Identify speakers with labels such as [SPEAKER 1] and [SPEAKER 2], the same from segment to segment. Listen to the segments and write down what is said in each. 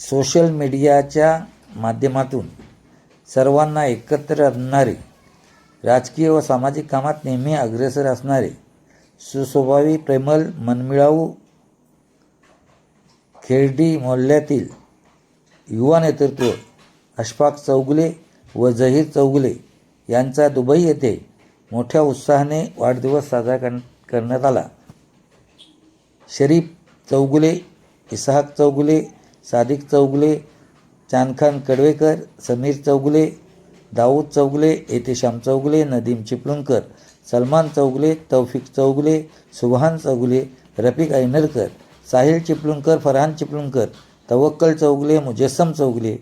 [SPEAKER 1] Social मीडियाच्या माध्यमातून सर्वांना एकत्र आणणारे राजकीय व सामाजिक कामात नेहमी अग्रेसर असणारे सुस्वभावी प्रेमल मनमिळाऊ खेरडी मोहल्ल्यातील युवा नेतृत्व अशफाक चौगुले व जहीर चौगुले यांचा दुबई येथे मोठ्या उत्साहाने वाढदिवस साजरा कर करण्यात आला. शरीफ चौगुले इसहाक चौगुले सादिक चौगुले चांदखान कडवेकर समीर चौगुले दाऊद चौगुले एतेशाम चौगुले नदीम चिपळूणकर सलमान चौगुले तौफिक चौगुले सुभान चौगुले रफिक ऐनरकर साहिल चिपळूणकर फरहान चिपळूणकर तवक्कल चौगुले मुजस्सम चौगुले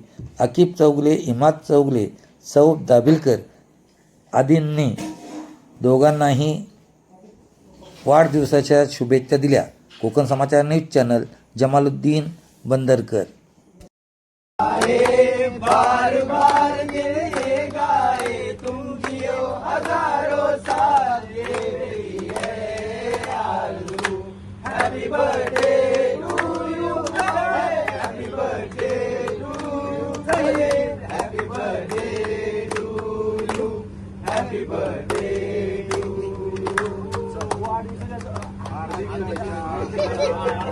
[SPEAKER 1] अकीब चौगुले इमाद चौगुले सौ दाभिलकर आदींनी दोघांनाही वाढदिवसाच्या शुभेच्छा दिल्या. कोकण समाचार न्यूज चॅनल जमालुद्दीन बंदरकर बार बार birthday to you.